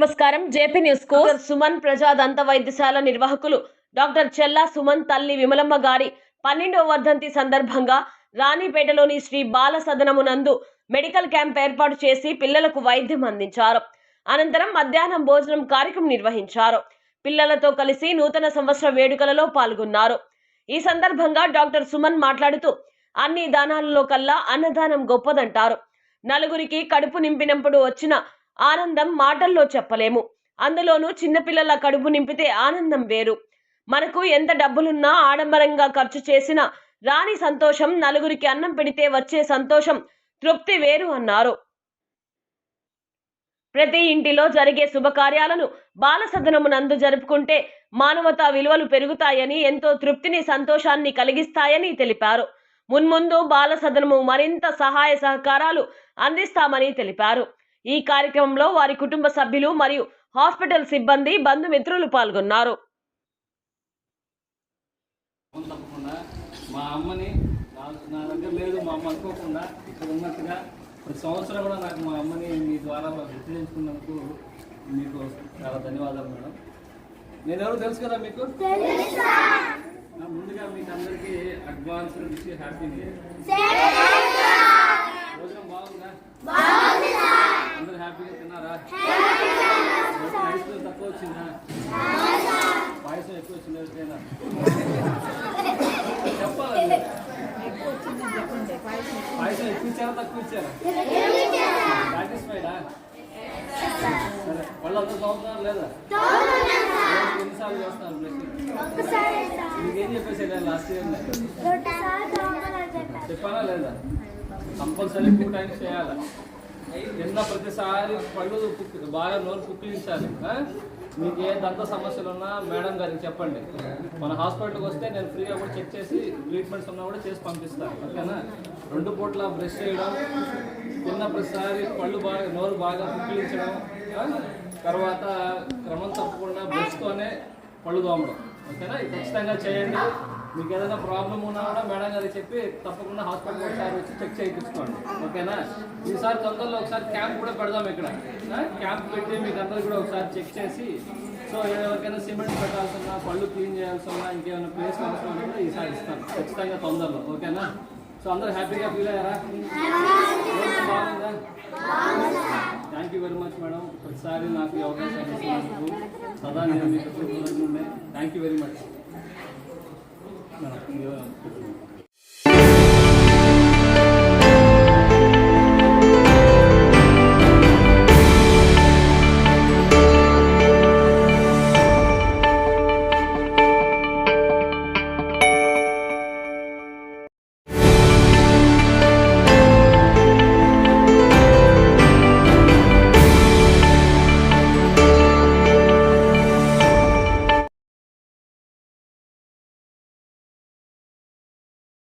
నమస్కారం. జేపీ న్యూస్కు సుమన్ ప్రజా దంత వైద్యశాల నిర్వాహకులు. డాక్టర్ చెల్లా సుమన్ తల్లి విమలమ్మ గారి పన్నెండవ వర్ధంతి సందర్భంగా రాణిపేటలోని శ్రీ బాల సదనమునందు మెడికల్ క్యాంప్ ఏర్పాటు చేసి పిల్లలకు వైద్యం అందించారు. అనంతరం మధ్యాహ్నం భోజనం కార్యక్రమం నిర్వహించారు. పిల్లలతో కలిసి నూతన సంవత్సర వేడుకలలో పాల్గొన్నారు. ఈ సందర్భంగా డాక్టర్ సుమన్ మాట్లాడుతూ అన్ని దానాలలో కల్లా అన్నదానం గొప్పదంటారు. నలుగురికి కడుపు నింపినప్పుడు వచ్చిన ఆనందం మాటల్లో చెప్పలేము. అందులోనూ చిన్నపిల్లల కడుపు నింపితే ఆనందం వేరు. మనకు ఎంత డబ్బులున్నా ఆడంబరంగా ఖర్చు చేసినా రాని సంతోషం నలుగురికి అన్నం పెడితే వచ్చే సంతోషం తృప్తి వేరు అన్నారు. ప్రతి ఇంటిలో జరిగే శుభకార్యాలను బాలసదనమునందు జరుపుకుంటే మానవతా విలువలు పెరుగుతాయని ఎంతో తృప్తిని సంతోషాన్ని కలిగిస్తాయని తెలిపారు. మున్ముందు బాలసదనము మరింత సహాయ సహకారాలు అందిస్తామని తెలిపారు. ఈ కార్యక్రమంలో వారి కుటుంబ సభ్యులు మరియు హాస్పిటల్ సిబ్బంది బంధుమిత్రులు పాల్గొన్నారు. మా అమ్మని నా దగ్గర లేదు మా అమ్మ అనుకోకుండా ఇక్కడ ఉన్నట్టుగా ప్రతి సంవత్సరం కూడా నాకు మా అమ్మని మీ ద్వారా గుర్తించుకున్నందుకు మీకు చాలా ధన్యవాదాలు మేడం. నేను ఎవరు తెలుసు కదా మీకు? నా ముందుగా మీకు అందరికీ అడ్వాన్స్ హ్యాపీ న్యూ ఇయర్ భోజనం బాగుందా అందరూ హ్యాపీగా తిన్నారా? తక్కువ వచ్చిందా? పాయసం ఎక్కువ వచ్చిందా ఎవరికైనా? చెప్పాలి. పాయసం ఎక్కువ ఇచ్చారా తక్కువ ఇచ్చారా? సాటిస్ఫైడా? సరే వాళ్ళంతా చదువుతున్నారు లేదా? ఎన్నిసార్లు బ్లెస్సింగ్ మీకేం చెప్పేసి లాస్ట్ ఇయర్ చెప్పాలా లేదా? కంపల్సరీ టూ టైమ్స్ చేయాలి? తిన్న ప్రతిసారి పళ్ళు పుక్కి- బాగా నోరు పుక్కిలించాలి మీకు ఏ దంత సమస్యలు ఉన్నా మేడం గారికి చెప్పండి. మన హాస్పిటల్కి వస్తే నేను ఫ్రీగా కూడా చెక్ చేసి ట్రీట్మెంట్స్ ఉన్నా కూడా చేసి పంపిస్తాను. ఓకేనా? రెండు పూట్ల బ్రష్ చేయడం తిన్న ప్రతిసారి పళ్ళు బాగా నోరు బాగా పుక్కిలించడం తర్వాత క్రమం తప్పకుండా బ్రష్తోనే పళ్ళు తోమడం ఓకేనా? ఖచ్చితంగా చేయండి. మీకు ఏదైనా ప్రాబ్లం ఉన్నా కూడా మేడం గారికి చెప్పి తప్పకుండా హాస్పిటల్ ఒకసారి వచ్చి చెక్ చేయించుకోండి. ఓకేనా? ఈసారి తొందరలో ఒకసారి క్యాంప్ కూడా పెడదాం ఇక్కడ? క్యాంప్ పెట్టి మీకు అందరు కూడా ఒకసారి చెక్ చేసి సో ఎవరికైనా సిమెంట్ పెట్టాల్సిన పళ్ళు క్లీన్ చేయాల్సి ఉన్నా ఇంకేమైనా ప్లేస్ అవసరం కూడా ఈసారి ఇస్తాను. ఖచ్చితంగా తొందరలో. ఓకేనా? సో అందరూ హ్యాపీగా ఫీల్ అయ్యారా? బాగుందా thank you very much madam ప్రతిసారి నాకు ఈ అవకాశం ఇచ్చినందుకు సదా నేను మీకు thank you very much madam